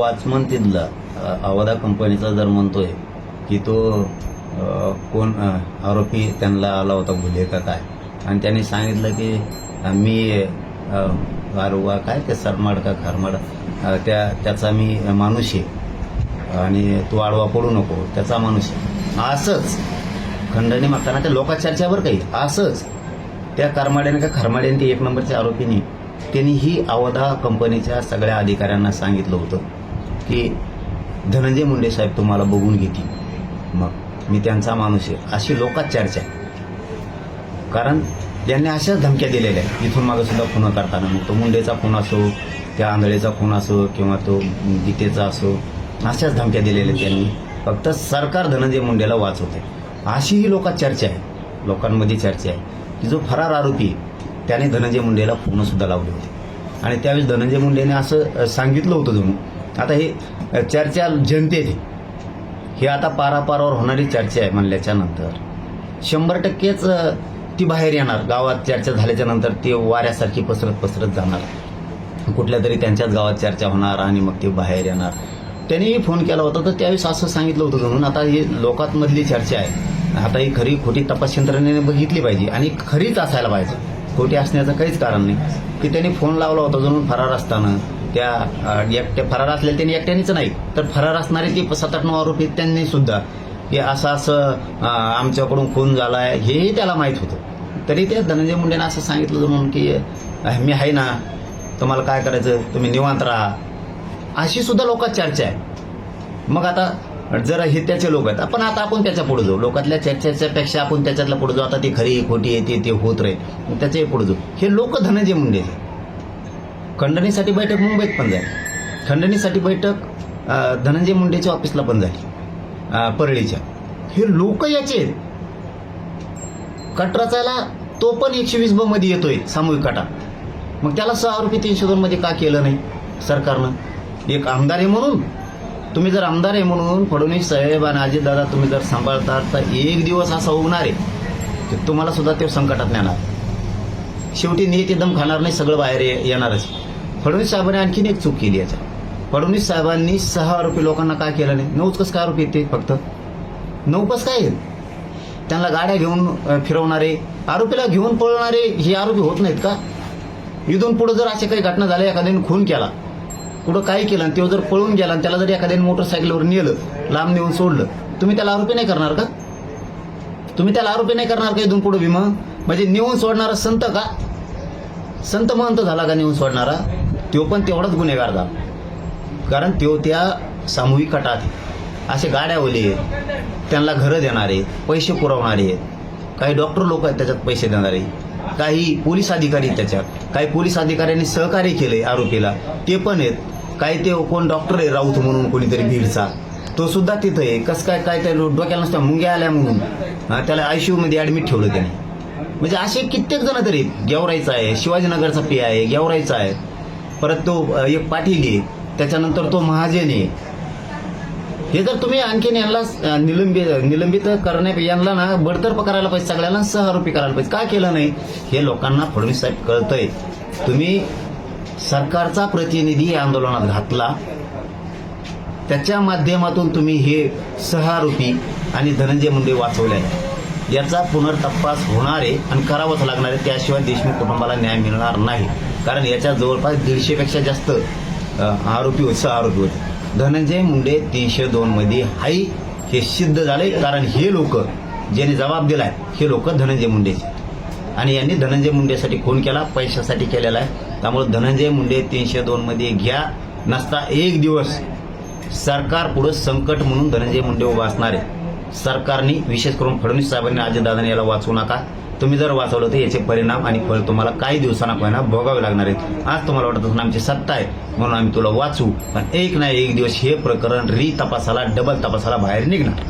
Watchman तिथला अ, अवधा कंपनीचा जर म्हणतोय की तो कोण आरोपी त्यांना आला होता भुले का काय? आणि त्यांनी सांगितलं की मी अ, काय ते सरमाड का खारमाड त्या त्याचा मी माणूस आहे. आणि तू आडवा पडू नको त्याचा माणूस आहे. असंच. खंडणी मागताना त्या लोकाचर्चावर काही. असंच. त्या करमाड्याने का खरमाड्याने ते एक नंबरच्या आरोपीने त्यांनी ही अवधा कंपनीच्या सगळ्या अधिकाऱ्यांना सांगितलं होतं. की धनंजय मुंडे साहेब तुम्हाला बघून घेतील. मग मी त्यांचा माणूस आहे. अशी लोकात चर्चा आहे. कारण त्यांनी अशाच धमक्या दिलेल्या आहेत. इथून मागंसुद्धा सुद्धा करताना. मग तो मुंडेचा खून असो त्या आंधळेचा खून असो किंवा तो गीतेचा असो अशाच धमक्या दिलेल्या आहेत त्यांनी. फक्त सरकार धनंजय मुंडेला वाचवते आहे. अशीही लोकात चर्चा आहे. लोकांमध्ये चर्चा आहे. की जो फरार आरोपी त्याने धनंजय मुंडेला फोन लावले होते. आणि त्यावेळेस धनंजय मुंडेने असं सांगितलं होतं जणू आता हे चर्चा जनतेत ही आता पारापारावर होणारी चर्चा आहे म्हणल्याच्या नंतर. शंभर टक्केच ती बाहेर येणार. गावात चर्चा झाल्याच्यानंतर ती वाऱ्यासारखी पसरत पसरत जाणार. कुठल्या तरी त्यांच्याच गावात चर्चा होणार आणि मग ते बाहेर येणार. त्यांनीही फोन केला होता तर त्यावेळेस असं सांगितलं होतं म्हणून. आता ही लोकांमधली चर्चा आहे. आता ही खरी खोटी तपास यंत्रणेने बघितली पाहिजे आणि खरीच असायला पाहिजे. खोटी असण्याचं काहीच कारण नाही. की त्यांनी फोन लावला होता जणून फरार असताना. त्या एकट्या फरार असलेल्या त्यांनी एकट्यानेच नाही तर फरार असणारे ते सात आठ नऊ आरोपी त्यांनी सुद्धा. की असं असं आमच्याकडून खून झाला आहे हेही त्याला माहीत होतं. तरी त्या धनंजय मुंडेनं असं सांगितलं म्हणून की मी आहे ना तुम्हाला काय करायचं? तुम्ही निवांत राहा. अशी सुद्धा लोकात चर्चा आहे. मग आता जरा हे त्याचे लोक आहेत. आपण आता आपण त्याच्या पुढे जाऊ. लोकातल्या चर्चेच्या पेक्षा आपण त्याच्यातल्या पुढे जाऊ. आता ती खरी खोटी आहे ते ते होत राहील मग त्याच्याही पुढे जाऊ. हे लोक धनंजय मुंडे खंडणीसाठी बैठक मुंबईत पण झाली. खंडणीसाठी बैठक धनंजय मुंडेच्या ऑफिसला पण झाली. परळीच्या. हे लोक याचे आहेत. कट रचायला तो पण एकशे वीस ब मध्ये येतोय सामूहिक कटा. मग त्याला सहा रुपये तीनशे दोन मध्ये का केलं नाही सरकारनं? एक आमदार आहे म्हणून तुम्ही जर आमदार आहे म्हणून फडणवीस साहेब आणि अजितदादा तुम्ही जर सांभाळतात तर एक दिवस असा होणार आहे की तुम्हाला सुद्धा ते संकटात नेणार. शेवटी नीट एकदम खाणार नाही सगळं बाहेर ये- येणारच. फडणवीस साहेबांनी आणखीन एक चूक केली याच्या फडणवीस साहेबांनी सहा आरोपी लोकांना काय केलं नाही? नऊच कस काय आरोपी येते फक्त? नऊ काय आहेत? त्यांना गाड्या घेऊन फिरवणारे आरोपीला घेऊन पळणारे हे आरोपी होत नाहीत का? इथून पुढे जर अशा काही घटना झाल्या एखाद्याने खून केला कुठं काय केलं आणि तो जर पळून गेला आणि त्याला जर एखाद्याने मोटरसायकलवर नेलं लांब नेऊन सोडलं तुम्ही त्याला आरोपी नाही करणार का? तुम्ही त्याला आरोपी नाही करणार का इथून पुढे भीमा? म्हणजे नेऊन सोडणारा संत का? संत महंत झाला का नेऊन सोडणारा? तो पण तेवढाच गुन्हेगार झाला. कारण तो त्या सामूहिक कटात असे असे गाड्यावले आहेत. त्यांना घरं देणारे पैसे पुरवणारे आहेत. काही डॉक्टर लोक आहेत त्याच्यात पैसे देणारे. काही पोलीस अधिकारी आहेत त्याच्यात. काही पोलीस अधिकाऱ्यांनी सहकार्य केले आरोपीला. ते पण आहेत. काही ते कोण डॉक्टर आहे राऊत म्हणून कोणीतरी भीडचा. तो सुद्धा तिथं आहे. कसं काय काय त्या डोक्याला नसत्या मुंग्या आल्या म्हणून? त्याला त्याला आयसीयू मध्ये ऍडमिट ठेवलं त्याने. म्हणजे असे कित्येक जण तरी गेवरायचा आहे शिवाजीनगरचा पी आहे गेवराईचा आहे. परत तो एक पाटील आहे. त्याच्यानंतर तो महाजन आहे. हे जर तुम्ही आणखीन यांना निलंबित निलंबित करण्या यांना ना बडतर्फ करायला पाहिजे सगळ्यांना सह आरोपी करायला पाहिजे. का केलं नाही? हे लोकांना फडणवीस साहेब कळतंय. तुम्ही सरकारचा प्रतिनिधी या आंदोलनात घातला. त्याच्या माध्यमातून तुम्ही हे सहारोपी आणि धनंजय मुंडे वाचवले आहे याचा पुनर्तपास होणार आहे आणि करावंच लागणार आहे. त्याशिवाय देशमुख कुटुंबाला न्याय मिळणार नाही. कारण याच्या जवळपास दीडशेपेक्षा जास्त आरोपी होते सह आरोपी होते. धनंजय मुंडे तीनशे दोन मध्ये हाई हे सिद्ध झाले. कारण हे लोक ज्यांनी जबाब दिलाय हे लोक धनंजय मुंडेचे आणि यांनी धनंजय मुंडेसाठी खून केला पैशासाठी केलेला आहे. त्यामुळे धनंजय मुंडे तीनशे दोन मध्ये घ्या नसता एक दिवस सरकार पुढे संकट म्हणून धनंजय मुंडे उभा असणार आहे. सरकारने विशेष करून फडणवीस साहेबांनी अजितदादांनी याला वाचवू नका. तुम्ही जर वाचवलं तर याचे परिणाम आणि फळ तुम्हाला काही दिवसांना पहिना भोगावे लागणार आहेत. आज तुम्हाला वाटत असून आमची सत्ता आहे म्हणून आम्ही तुला वाचू पण एक ना एक दिवस हे प्रकरण री तपासाला डबल तपासाला बाहेर निघणार.